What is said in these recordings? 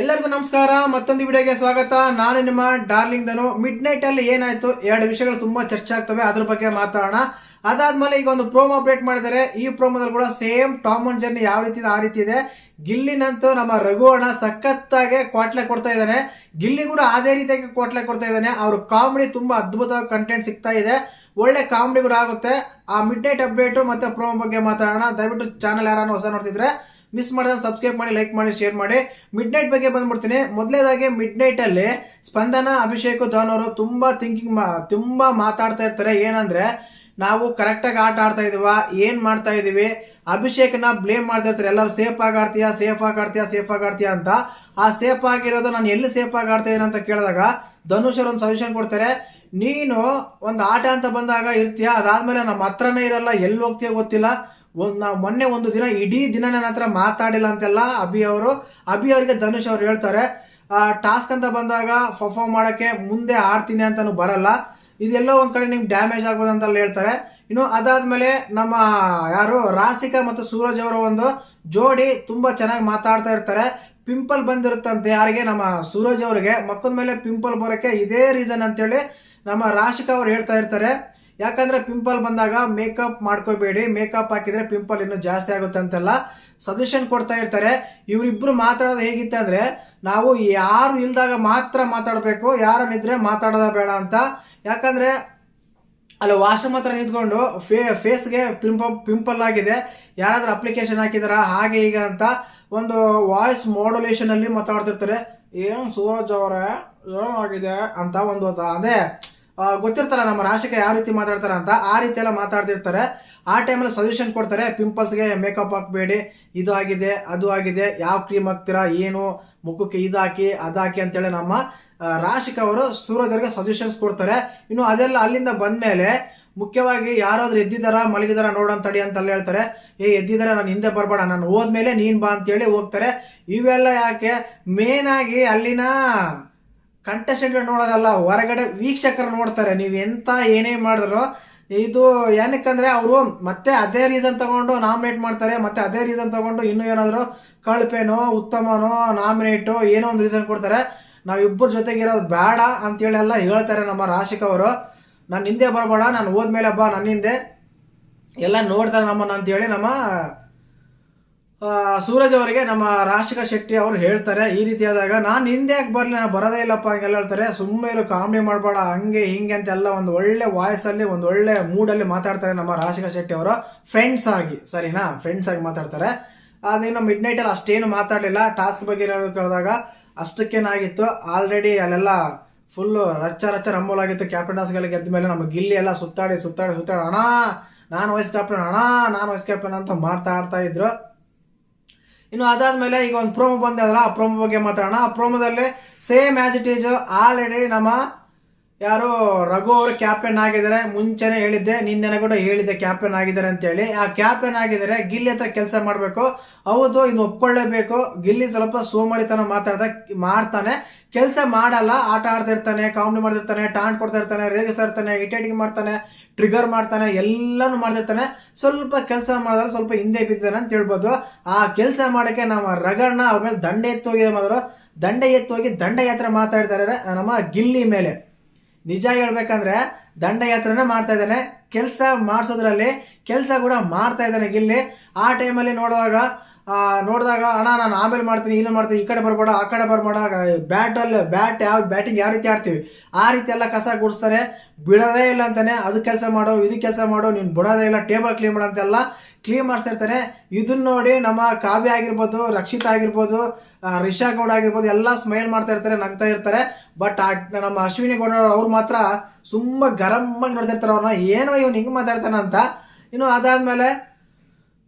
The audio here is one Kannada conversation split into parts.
ಎಲ್ಲರಿಗೂ ನಮಸ್ಕಾರ, ಮತ್ತೊಂದು ವಿಡಿಯೋಗೆ ಸ್ವಾಗತ. ನಾನು ನಿಮ್ಮ ಡಾರ್ಲಿಂಗ್ ದನು ಮಿಡ್ ನೈಟ್ ಅಲ್ಲಿ ಏನಾಯ್ತು? ಎರಡು ವಿಷಯಗಳು ತುಂಬಾ ಚರ್ಚೆ ಆಗ್ತವೆ, ಅದ್ರ ಬಗ್ಗೆ ಮಾತಾಡೋಣ. ಅದಾದ್ಮೇಲೆ ಈಗ ಒಂದು ಪ್ರೋಮೋ ಅಪ್ಡೇಟ್ ಮಾಡಿದರೆ, ಈ ಪ್ರೋಮೋದಲ್ಲಿ ಕೂಡ ಸೇಮ್ ಟಾಮ್ ಅಂಡ್ ಜರ್ನಿ ಯಾವ ರೀತಿ ಆ ರೀತಿ ಇದೆ. ಗಿಲ್ಲಿನಂತೂ ನಮ್ಮ ರಘು ಅಣ್ಣ ಸಖತ್ತಾಗೆ ಕ್ವಾಟ್ಲೆ ಕೊಡ್ತಾ ಇದ್ದಾನೆ. ಗಿಲ್ಲಿ ಕೂಡ ಅದೇ ರೀತಿಯಾಗಿ ಕ್ವಾಟ್ಲೆ ಕೊಡ್ತಾ ಇದ್ದಾನೆ. ಅವ್ರ ಕಾಮಿಡಿ ತುಂಬಾ ಅದ್ಭುತವಾಗಿ ಕಂಟೆಂಟ್ ಸಿಗ್ತಾ ಇದೆ. ಒಳ್ಳೆ ಕಾಮಿಡಿ ಕೂಡ ಆಗುತ್ತೆ. ಆ ಮಿಡ್ ನೈಟ್ ಅಪ್ಡೇಟ್ ಮತ್ತೆ ಪ್ರೋಮೋ ಬಗ್ಗೆ ಮಾತಾಡೋಣ. ದಯವಿಟ್ಟು ಚಾನಲ್ ಯಾರನ್ನ ಹೊಸ ನೋಡ್ತಿದ್ರೆ ಮಿಸ್ ಮಾಡಿದ್ರೆ ಸಬ್ಸ್ಕ್ರೈಬ್ ಮಾಡಿ ಲೈಕ್ ಮಾಡಿ ಶೇರ್ ಮಾಡಿ. ಮಿಡ್ ನೈಟ್ ಬಗ್ಗೆ ಬಂದ್ಬಿಡ್ತೀನಿ. ಮೊದಲೇದಾಗಿ ಮಿಡ್ ನೈಟ್ ಅಲ್ಲಿ ಸ್ಪಂದನ, ಅಭಿಷೇಕ್, ಧವನ್ ಅವರು ತುಂಬಾ ಥಿಂಕಿಂಗ್ ತುಂಬಾ ಮಾತಾಡ್ತಾ ಇರ್ತಾರೆ. ಏನಂದ್ರೆ, ನಾವು ಕರೆಕ್ಟಾಗಿ ಆಟ ಆಡ್ತಾ ಇದೀವ? ಏನ್ ಮಾಡ್ತಾ ಇದೀವಿ ಅಭಿಷೇಕ್ನ ಬ್ಲೇಮ್ ಮಾಡ್ತಾ ಇರ್ತಾರೆ. ಎಲ್ಲರೂ ಸೇಫ್ ಆಗಿ ಆಡ್ತೀಯಾ? ಸೇಫ್ ಆಗಿ ಆಡ್ತೀಯಾ? ಸೇಫ್ ಆಗಿ ಆಡ್ತೀಯಾ ಅಂತ. ಆ ಸೇಫ್ ಆಗಿರೋದು ನಾನು ಎಲ್ಲಿ ಸೇಫ್ ಆಗಿ ಆಡ್ತಾ ಅಂತ ಕೇಳಿದಾಗ, ಧನುಷ್ ಅವರು ಒಂದು ಸಜೆಷನ್ ಕೊಡ್ತಾರೆ. ನೀನು ಒಂದು ಆಟ ಅಂತ ಬಂದಾಗ ಇರ್ತೀಯ? ಅದಾದ್ಮೇಲೆ ನಮ್ಮ ಹತ್ರನೇ ಇರಲ್ಲ. ಎಲ್ಲಿ ಹೋಗ್ತೀಯ ಗೊತ್ತಿಲ್ಲ. ಒಂದ್ ನಾವು ಮೊನ್ನೆ ಒಂದು ದಿನ ಇಡೀ ದಿನ ನನ್ನ ಹತ್ರ ಮಾತಾಡಿಲ್ಲ ಅಂತೆಲ್ಲ ಅಭಿ ಅವರು. ಅಭಿ ಅವರಿಗೆ ಧನುಷ್ ಅವ್ರು ಹೇಳ್ತಾರೆ ಟಾಸ್ಕ್ ಅಂತ ಬಂದಾಗ ಪರ್ಫಾರ್ಮ್ ಮಾಡೋಕ್ಕೆ ಮುಂದೆ ಆಡ್ತೀನಿ ಅಂತಲೂ ಬರಲ್ಲ. ಇದೆಲ್ಲೋ ಒಂದು ಕಡೆ ನಿಮ್ಗೆ ಡ್ಯಾಮೇಜ್ ಆಗ್ಬೋದು ಅಂತೆಲ್ಲ ಹೇಳ್ತಾರೆ. ಇನ್ನು ಅದಾದಮೇಲೆ ನಮ್ಮ ಯಾರು, ರಾಸಿಕಾ ಮತ್ತು ಸೂರಜ್ ಅವರ ಒಂದು ಜೋಡಿ ತುಂಬಾ ಚೆನ್ನಾಗಿ ಮಾತಾಡ್ತಾ ಇರ್ತಾರೆ. ಪಿಂಪಲ್ ಬಂದಿರುತ್ತಂತೆ ಯಾರಿಗೆ? ನಮ್ಮ ಸೂರಜ್ ಅವರಿಗೆ. ಮಕ್ಕದ ಮೇಲೆ ಪಿಂಪಲ್ ಬರೋಕ್ಕೆ ಇದೇ ರೀಸನ್ ಅಂತೇಳಿ ನಮ್ಮ ರಾಶಿಕಾ ಅವ್ರು ಹೇಳ್ತಾ ಇರ್ತಾರೆ. ಯಾಕಂದ್ರೆ ಪಿಂಪಲ್ ಬಂದಾಗ ಮೇಕಪ್ ಮಾಡ್ಕೋಬೇಡಿ ಮೇಕಪ್ ಹಾಕಿದ್ರೆ ಪಿಂಪಲ್ ಇನ್ನೂ ಜಾಸ್ತಿ ಆಗುತ್ತೆ ಅಂತೆಲ್ಲ ಸಜೆಷನ್ ಕೊಡ್ತಾ ಇರ್ತಾರೆ. ಇವರಿಬ್ರು ಮಾತಾಡೋದು ಹೇಗಿತ್ತು ಅಂದ್ರೆ, ನಾವು ಯಾರು ಇಲ್ದಾಗ ಮಾತ್ರ ಮಾತಾಡಬೇಕು ಯಾರನ್ನಿದ್ರೆ ಮಾತಾಡೋದ ಬೇಡ ಅಂತ. ಯಾಕಂದ್ರೆ, ಅಲ್ಲಿ ವಾಶ್ರೂಮ್ ಹತ್ರ ನಿಂತ್ಕೊಂಡು ಫೇ ಫೇಸ್ಗೆ ಪಿಂಪಲ್ ಪಿಂಪಲ್ ಆಗಿದೆ, ಯಾರಾದ್ರೂ ಅಪ್ಲಿಕೇಶನ್ ಹಾಕಿದಾರ, ಹಾಗೆ ಈಗ ಅಂತ ಒಂದು ವಾಯ್ಸ್ ಮಾಡ್ಯುಲೇಷನ್ ಅಲ್ಲಿ ಮಾತಾಡ್ತಿರ್ತಾರೆ. ಏನ್ ಸೂರಜ್ ಅವರೇ, ಏನಾಗಿದೆ ಅಂತ ಒಂದು ಅದೇ. ಗೊತ್ತಿರ್ತಾರ ನಮ್ಮ ರಾಶಿಕ ಯಾವ ರೀತಿ ಮಾತಾಡ್ತಾರೆ ಅಂತ. ಆ ರೀತಿ ಎಲ್ಲ ಮಾತಾಡ್ತಿರ್ತಾರೆ. ಆ ಟೈಮಲ್ಲಿ ಸಜೆಷನ್ ಕೊಡ್ತಾರೆ ಪಿಂಪಲ್ಸ್ಗೆ ಮೇಕಪ್ ಹಾಕಬೇಡಿ, ಇದು ಆಗಿದೆ, ಅದು ಆಗಿದೆ, ಯಾವ ಕ್ರೀಮ್ ಹಾಕ್ತೀರಾ, ಏನು, ಮುಖಕ್ಕೆ ಇದು ಹಾಕಿ, ಅದು ಹಾಕಿ ಅಂತೇಳಿ ನಮ್ಮ ರಾಶಿಕ ಅವರು ಸಜೆಷನ್ಸ್ ಕೊಡ್ತಾರೆ. ಇನ್ನು ಅದೆಲ್ಲ ಅಲ್ಲಿಂದ ಬಂದ್ಮೇಲೆ ಮುಖ್ಯವಾಗಿ ಯಾರಾದ್ರೂ ಎದ್ದಿದಾರ ಮಲಗಿದಾರ ನೋಡೋಣ ತಡಿ ಅಂತ ಅಲ್ಲಿ ಹೇಳ್ತಾರೆ, ಏ ಎದ್ದಿದಾರ ನಾನು ಹಿಂದೆ ಬರಬೇಡ, ನಾನು ಹೋದ್ಮೇಲೆ ನೀನು ಬಾ ಅಂತೇಳಿ ಹೋಗ್ತಾರೆ. ಇವೆಲ್ಲ ಯಾಕೆ? ಮೇನ್ ಆಗಿ ಅಲ್ಲಿನ ಕಂಟೆಸ್ಟೆಂಟ್ ನೋಡೋದಲ್ಲ, ಹೊರಗಡೆ ವೀಕ್ಷಕರು ನೋಡ್ತಾರೆ, ನೀವು ಎಂತ ಏನೇ ಮಾಡಿದ್ರು ಇದು ಏನಕ್ಕಂದ್ರೆ ಅವರು ಮತ್ತೆ ಅದೇ ರೀಸನ್ ತಗೊಂಡು ನಾಮಿನೇಟ್ ಮಾಡ್ತಾರೆ, ಮತ್ತೆ ಅದೇ ರೀಸನ್ ತಗೊಂಡು ಇನ್ನೂ ಏನಾದರೂ ಕಳಪೆನೋ ಉತ್ತಮನೋ ನಾಮಿನೇಟು ಏನೋ ಒಂದು ರೀಸನ್ ಕೊಡ್ತಾರೆ. ನಾವು ಇಬ್ಬರ ಜೊತೆಗಿರೋದು ಬೇಡ ಅಂತೇಳಿ ಎಲ್ಲ ಹೇಳ್ತಾರೆ ನಮ್ಮ ರಾಶಿಕ್ ಅವರು. ನಾನು ಹಿಂದೆ ಬರಬೇಡ, ನಾನು ಹೋದ್ಮೇಲೆ ಬಾ ನನ್ನ ಹಿಂದೆ. ಎಲ್ಲ ನೋಡ್ತಾರೆ ನಮ್ಮನ್ನು ಅಂತೇಳಿ ನಮ್ಮ ಸೂರಜ್ ಅವರಿಗೆ ನಮ್ಮ ರಾಶಿಕಾ ಶೆಟ್ಟಿ ಅವರು ಹೇಳ್ತಾರೆ, ಈ ರೀತಿ ಆದಾಗ, ನಾನು ಹಿಂದೆ ಯಾಕೆ ಬರಲಿ? ನಾನು ಬರೋದೇ ಇಲ್ಲಪ್ಪ, ಹಂಗೆಲ್ಲ ಹೇಳ್ತಾರೆ. ಸುಮ್ಮನೆ ಇರೋ, ಕಾಮಿಡಿ ಮಾಡಬೇಡ, ಹಂಗೆ, ಹಿಂಗೆ ಅಂತೆಲ್ಲ ಒಂದು ಒಳ್ಳೆ ವಾಯ್ಸಲ್ಲಿ, ಒಂದು ಒಳ್ಳೆ ಮೂಡಲ್ಲಿ ಮಾತಾಡ್ತಾರೆ ನಮ್ಮ ರಾಶಿಕಾ ಶೆಟ್ಟಿ ಅವರು. ಫ್ರೆಂಡ್ಸ್ ಆಗಿ, ಸರಿನಾ? ಫ್ರೆಂಡ್ಸ್ ಆಗಿ ಮಾತಾಡ್ತಾರೆ. ಅದೇನು ಮಿಡ್ ನೈಟಲ್ಲಿ ಅಷ್ಟೇನು ಮಾತಾಡಲಿಲ್ಲ. ಟಾಸ್ಕ್ ಬಗ್ಗೆ ಕೇಳಿದಾಗ ಅಷ್ಟಕ್ಕೇನಾಗಿತ್ತು? ಆಲ್ರೆಡಿ ಅಲ್ಲೆಲ್ಲ ಫುಲ್ಲು ರಚ್ಚ ರಚ್ಚ ರಂಬೋಲಾಗಿತ್ತು ಕ್ಯಾಪ್ಟನ್ ಟಾಸ್ಗೆಲ್ಲ ಗೆದ್ದ ಮೇಲೆ ನಮ್ಮ ಗಿಲ್ಲಿ ಎಲ್ಲ ಸುತ್ತಾಡಿ ಸುತ್ತಾಡಿ ಸುತ್ತಾಡಿ, ಅಣ್ಣ, ನಾನು ವೈಸ್ ಕ್ಯಾಪ್ಟನ್ ಅಣ್ಣ, ನಾನು ವೈಸ್ ಕ್ಯಾಪ್ಟನ್ ಅಂತ ಮಾತಾಡ್ತಾ ಇದ್ರು. ಇನ್ನು ಅದಾದ್ಮೇಲೆ ಈಗ ಒಂದು ಪ್ರೋಮೋ ಬಂದಲ್ಲ ಆ ಪ್ರೋಮೋ ಬಗ್ಗೆ ಮಾತಾಡೋಣ. ಆ ಪ್ರೋಮೋದಲ್ಲಿ same as it is already ನಮ್ಮ ಯಾರು ರಘು ಅವರು ಕ್ಯಾಪ್ಟನ್ ಆಗಿದ್ದಾರೆ. ಮುಂಚೆನೆ ಹೇಳಿದ್ದೆ ನಿನ್ನೆ ಕೂಡ ಹೇಳಿದ್ದೆ ಕ್ಯಾಪ್ಟನ್ ಆಗಿದ್ದಾರೆ ಅಂತೇಳಿ. ಆ ಕ್ಯಾಪ್ಟನ್ ಆಗಿದ್ದಾರೆ, ಗಿಲ್ಲಿ ಹತ್ರ ಕೆಲಸ ಮಾಡಬೇಕು. ಹೌದು, ಇನ್ನು ಒಪ್ಕೊಳ್ಳೇಬೇಕು. ಗಿಲ್ಲಿ ಸ್ವಲ್ಪ ಸೋಮಾರಿತನ ಮಾತಾಡ್ತಾ ಮಾಡ್ತಾನೆ. ಕೆಲಸ ಮಾಡಲ್ಲ, ಆಟ ಆಡ್ತಿರ್ತಾನೆ ಕಾಮಿಡಿ ಮಾಡ್ತಿರ್ತಾನೆ ಟಾಂಟ್ ಕೊಡ್ತಾ ಇರ್ತಾನೆ ರೇಗಿಸ್ತಾ ಇರ್ತಾನೆ ಇಟೇಟಿಂಗ್ ಮಾಡ್ತಾನೆ ಟ್ರಿಗರ್ ಮಾಡ್ತಾನೆ, ಎಲ್ಲಾನು ಮಾಡ್ತಿರ್ತಾನೆ ಸ್ವಲ್ಪ ಕೆಲಸ ಮಾಡಿದ್ರೆ ಸ್ವಲ್ಪ ಹಿಂದೆ ಬಿದ್ದಾನೆ ಅಂತ ಹೇಳ್ಬೋದು. ಆ ಕೆಲಸ ಮಾಡಕ್ಕೆ ನಮ್ಮ ರಗಣ್ಣ ಅವ್ರ ಮೇಲೆ ದಂಡೆ ಎತ್ತೋಗಿ ಮಾಡಿದ್ರು ದಂಡ ಎತ್ತೋಗಿ ದಂಡಯಾತ್ರೆ ಮಾತಾಡ್ತಾರೆ ನಮ್ಮ ಗಿಲ್ಲಿ ಮೇಲೆ. ನಿಜ ಹೇಳ್ಬೇಕಂದ್ರೆ ದಂಡಯಾತ್ರೆನ ಮಾಡ್ತಾ ಇದ್ದಾನೆ. ಕೆಲಸ ಮಾಡಿಸೋದ್ರಲ್ಲಿ ಕೆಲಸ ಕೂಡ ಮಾಡ್ತಾ ಇದ್ದಾನೆ. ಇಲ್ಲಿ ಆ ಟೈಮಲ್ಲಿ ನೋಡುವಾಗ ನೋಡಿದಾಗ, ಅಣ್ಣ, ನಾನು ಆಮೇಲೆ ಮಾಡ್ತೀನಿ, ಇಲ್ಲ ಮಾಡ್ತೀನಿ, ಈ ಕಡೆ ಬರಬೇಡ, ಆ ಕಡೆ ಬರಬೇಡ ಬ್ಯಾಟಲ್ಲಿ ಬ್ಯಾಟ್ ಯಾವ ಬ್ಯಾಟಿಂಗ್ ಯಾವ ರೀತಿ ಆಡ್ತೀವಿ? ಆ ರೀತಿ ಎಲ್ಲ ಕಸ ಗುಡಿಸ್ತಾರೆ. ಬಿಡೋದೇ ಇಲ್ಲ ಅಂತಾನೆ, ಅದು ಕೆಲಸ ಮಾಡು, ಇದು ಕೆಲಸ ಮಾಡು, ನೀನು ಬಿಡೋದೇ ಇಲ್ಲ ಟೇಬಲ್ ಕ್ಲೀನ್ ಮಾಡು ಅಂತೆಲ್ಲ ಕ್ಲೀನ್ ಮಾಡಿಸ್ತಿರ್ತಾರೆ ಇದನ್ನ ನೋಡಿ ನಮ್ಮ ಕಾವ್ಯ ಆಗಿರ್ಬೋದು, ರಕ್ಷಿತಾ ಆಗಿರ್ಬೋದು ರಿಷಾ ಗೌಡ ಆಗಿರ್ಬೋದು, ಎಲ್ಲ ಸ್ಮೈಲ್ ಮಾಡ್ತಾ ಇರ್ತಾರೆ, ನಗ್ತಾ ಇರ್ತಾರೆ. ಬಟ್ ನಮ್ಮ ಅಶ್ವಿನಿ ಗೌಡ ಅವ್ರು ಮಾತ್ರ ತುಂಬ ಗರಮ್ಮಾಗಿ ನೋಡ್ತಿರ್ತಾರೆ ಅವ್ರನ್ನ. ಏನೋ ಇವನು ಹಿಂಗೆ ಮಾತಾಡ್ತಾನ ಅಂತ? ಇನ್ನು ಅದಾದ್ಮೇಲೆ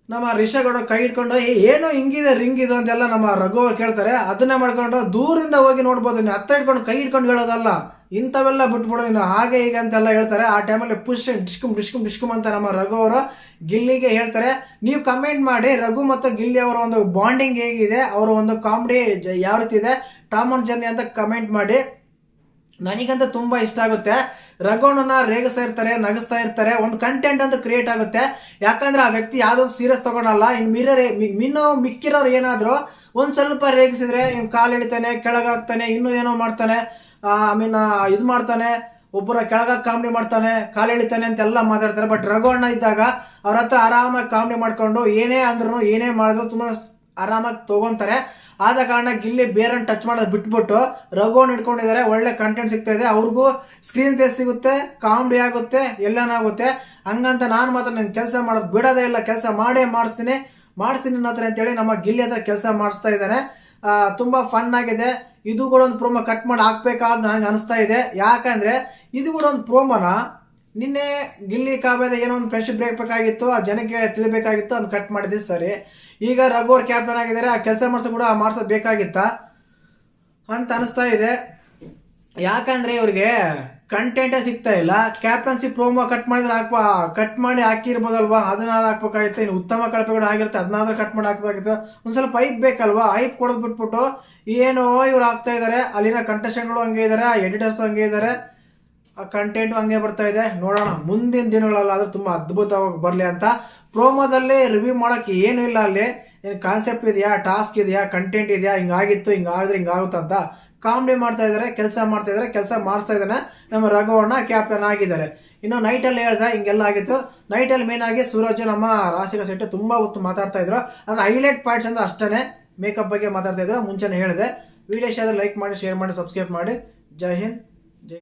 ನಮ್ಮ ರಿಷಾ ಗೌಡ ಕೈ ಇಟ್ಕೊಂಡು "ಏ, ಏನೋ ಹಿಂಗಿದೆ ರಿಂಗ್ ಇದು ಅಂತೆಲ್ಲ ನಮ್ಮ ರಘು ಕೇಳ್ತಾರೆ. ಅದನ್ನ ಮಾಡ್ಕೊಂಡು ದೂರದಿಂದ ಹೋಗಿ ನೋಡ್ಬೋದು. ನೀನು ಹತ್ತ ಇಟ್ಕೊಂಡು ಕೈ ಇಟ್ಕೊಂಡು ಹೇಳೋದಲ್ಲ. ಇಂಥವೆಲ್ಲ ಬಿಟ್ಬಿಡು ನೀನು. ಹಾಗೆ ಹೀಗೆ ಅಂತೆಲ್ಲ ಹೇಳ್ತಾರೆ. ಆ ಟೈಮಲ್ಲಿ ಪುಷ್ ಡಿಸ್ಕುಮ್ ಡಿಸ್ಕುಮ್ ಡಿಸ್ಕುಮ್ ಅಂತ ನಮ್ಮ ರಘು ಅವರು ಗಿಲ್ಲಿಗೆ ಹೇಳ್ತಾರೆ. ನೀವು ಕಮೆಂಟ್ ಮಾಡಿ. ರಘು ಮತ್ತು ಗಿಲ್ಲಿ ಅವರ ಒಂದು ಬಾಂಡಿಂಗ್ ಹೇಗಿದೆ ಅವರ ಒಂದು ಕಾಮಿಡಿ ಯಾವ ರೀತಿ ಇದೆ ಟಾಮ್ ಅಂಡ್ ಜರ್ನಿ ಅಂತ ಕಮೆಂಟ್ ಮಾಡಿ. ನನಗಂತೂ ತುಂಬ ಇಷ್ಟ ಆಗುತ್ತೆ. ರಘುವಣ್ಣನ ರೇಗಿಸ್ತಾ ಇರ್ತಾರೆ, ನಗಿಸ್ತಾ ಇರ್ತಾರೆ, ಒಂದು ಕಂಟೆಂಟ್ ಅಂತ ಕ್ರಿಯೇಟ್ ಆಗುತ್ತೆ. ಯಾಕಂದ್ರೆ ಆ ವ್ಯಕ್ತಿ ಯಾವ್ದೊಂದು ಸೀರಿಯಸ್ ತಗೊಳಲ್ಲ ಇನ್ನು ಮಿರರ್ ಮಿನ್ನೋ ಮಿಕ್ಕಿರೋರು ಏನಾದರೂ ಒಂದು ಸ್ವಲ್ಪ ರೇಗಿಸಿದ್ರೆ ಇವ್ನು ಕಾಲು ಹಿಡಿತಾನೆ ಕೆಳಗಾಗ್ತಾನೆ ಇನ್ನೂ ಏನೋ ಮಾಡ್ತಾನೆ ಐ ಮೀನ್ ಇದು ಮಾಡ್ತಾನೆ ಒಬ್ಬರ ಕೆಳಗ ಕಾಮಿಡಿ ಮಾಡ್ತಾನೆ, ಕಾಲು ಎಳಿತಾನೆ ಅಂತೆಲ್ಲ ಮಾತಾಡ್ತಾರೆ. ಬಟ್ ರಘು ಇದ್ದಾಗ ಅವ್ರ ಹತ್ರ ಆರಾಮಾಗಿ ಕಾಮಿಡಿ ಮಾಡ್ಕೊಂಡು ಏನೇ ಅಂದ್ರೂ ಏನೇ ಮಾಡಿದ್ರು ತುಂಬಾ ಆರಾಮಾಗಿ ತಗೊಂತಾರೆ. ಆದ ಕಾರಣ ಗಿಲ್ಲಿ ಬೇರನ್ನು ಟಚ್ ಮಾಡೋದು ಬಿಟ್ಬಿಟ್ಟು ರಗೋನ್ ಇಟ್ಕೊಂಡಿದ್ದಾರೆ ಒಳ್ಳೆ ಕಂಟೆಂಟ್ ಸಿಗ್ತಾ ಇದೆ. ಅವ್ರಿಗೂ ಸ್ಕ್ರೀನ್ ಪೇಸ್ ಸಿಗುತ್ತೆ ಕಾಮಿಡಿ ಆಗುತ್ತೆ ಎಲ್ಲನಾಗುತ್ತೆ ಹಂಗಂತ ನಾನು ಮಾತ್ರ ನನ್ನ ಕೆಲಸ ಮಾಡೋದು ಬಿಡೋದೇ ಇಲ್ಲ. ಕೆಲಸ ಮಾಡೇ ಮಾಡಿಸ್ತೀನಿ. ಮಾಡಿಸ್ತೀನಿ ನನ್ನ ಹತ್ರ ಅಂತೇಳಿ ನಮ್ಮ ಗಿಲ್ಲಿ ಹತ್ರ ಕೆಲಸ ಮಾಡಿಸ್ತಾ ಇದ್ದಾನೆ ತುಂಬ ಫನ್ ಆಗಿದೆ. ಇದು ಕೂಡ ಒಂದು ಪ್ರೋಮೋ ಕಟ್ ಮಾಡಿ ಹಾಕ್ಬೇಕಾದ ನನಗೆ ಅನಿಸ್ತಾ ಇದೆ. ಯಾಕಂದ್ರೆ ಇದು ಕೂಡ ಒಂದು ಪ್ರೋಮೋನ ನಿನ್ನೆ ಗಿಲ್ಲಿ ಕಾವ್ಯದ ಏನೋ ಒಂದು ಫ್ರೆಂಡ್ಶಿಪ್ ಬೇಕಾಗಿತ್ತು, ಆ ಜನಕ್ಕೆ ತಿಳಿಬೇಕಾಗಿತ್ತು, ಅದನ್ನ ಕಟ್ ಮಾಡಿದ್ವಿ ಸರಿ. ಈಗ ರಘು ಅವ್ರ ಕ್ಯಾಪ್ಟನ್ ಆಗಿದ್ದಾರೆ, ಆ ಕೆಲಸ ಮಾಡಿಸೋ ಕೂಡ ಮಾಡಿಸೋದು ಬೇಕಾಗಿತ್ತಾ? ಅಂತ ಅನಿಸ್ತಾ ಇದೆ. ಯಾಕಂದ್ರೆ ಇವ್ರಿಗೆ ಕಂಟೆಂಟೇ ಸಿಗ್ತಾ ಇಲ್ಲ. ಕ್ಯಾಪ್ಟನ್ಸಿ ಪ್ರೋಮೋ ಕಟ್ ಮಾಡಿದ್ರೆ ಹಾಕ್ಬಾ ಕಟ್ ಮಾಡಿ ಹಾಕಿರ್ಬೋದಲ್ವಾ? ಅದನ್ನ ಹಾಕ್ಬೇಕಾಗಿತ್ತು, ಇನ್ನು ಉತ್ತಮ ಕಳಪೆಗಳು ಆಗಿರುತ್ತೆ. ಅದನ್ನಾದ್ರೂ ಕಟ್ ಮಾಡಿ ಹಾಕ್ಬೇಕಾಗಿತ್ತು. ಒಂದು ಸ್ವಲ್ಪ ಐಪ್ ಬೇಕಲ್ವಾ? ಐಪ್ ಕೊಡೋದು ಬಿಟ್ಬಿಟ್ಟು, ಏನೋ ಇವ್ರು ಆಗ್ತಾ ಇದ್ದಾರೆ ಅಲ್ಲಿನ ಕಂಟೆಸ್ಟೆಂಟ್ಗಳು ಹಂಗೆ ಇದಾರೆ ಎಡಿಟರ್ಸ್ ಹಂಗೆ ಇದಾರೆ. ಆ ಕಂಟೆಂಟ್ ಹಂಗೆ ಬರ್ತಾ ಇದೆ. ನೋಡೋಣ, ಮುಂದಿನ ದಿನಗಳಲ್ಲಾದರೂ ತುಂಬಾ ಅದ್ಭುತವಾಗಿ ಬರಲಿ ಅಂತ. ಪ್ರೋಮೋದಲ್ಲಿ ರಿವ್ಯೂ ಮಾಡೋಕೆ ಏನು ಇಲ್ಲ ಅಲ್ಲಿ. ಏನು ಕಾನ್ಸೆಪ್ಟ್ ಇದೆಯಾ ಟಾಸ್ಕ್ ಇದೆಯಾ ಕಂಟೆಂಟ್ ಇದೆಯಾ, ಹಿಂಗಾಗಿತ್ತು, ಹಿಂಗಾದ್ರೆ ಹಿಂಗಾಗುತ್ತೆ ಅಂತ ಕಾಮಿಡಿ ಮಾಡ್ತಾ ಇದ್ದಾರೆ ಕೆಲಸ ಮಾಡ್ತಾ ಇದ್ದಾರೆ ಕೆಲಸ ಮಾಡ್ತಾ ಇದ್ದಾನೆ ನಮ್ಮ ರಘುವಣ್ಣ ಕ್ಯಾಪ್ಟನ್ ಆಗಿದ್ದಾರೆ. ಇನ್ನು ನೈಟಲ್ಲಿ ಹೇಳ್ದೆ, ಹಿಂಗೆಲ್ಲ ಆಗಿತ್ತು. ನೈಟಲ್ಲಿ ಮೇನ್ ಆಗಿ ಸೂರಜ್ ನಮ್ಮ ರಾಶಿಕ ಸೆಟ್ಟು ತುಂಬಾ ಹೊತ್ತು ಮಾತಾಡ್ತಾ ಇದ್ರು. ಅದ್ರ ಹೈಲೈಟ್ ಪಾಯಿಂಟ್ಸ್ ಅಂದ್ರೆ ಅಷ್ಟೇ ಮೇಕಪ್ ಬಗ್ಗೆ ಮಾತಾಡ್ತಾ ಇದ್ರು. ಮುಂಚೆನೇ ಹೇಳಿದೆ. ವಿಡಿಯೋ ಇಷ್ಟ ಲೈಕ್ ಮಾಡಿ ಶೇರ್ ಮಾಡಿ ಸಬ್ಸ್ಕ್ರೈಬ್ ಮಾಡಿ. ಜೈ ಹಿಂದ್.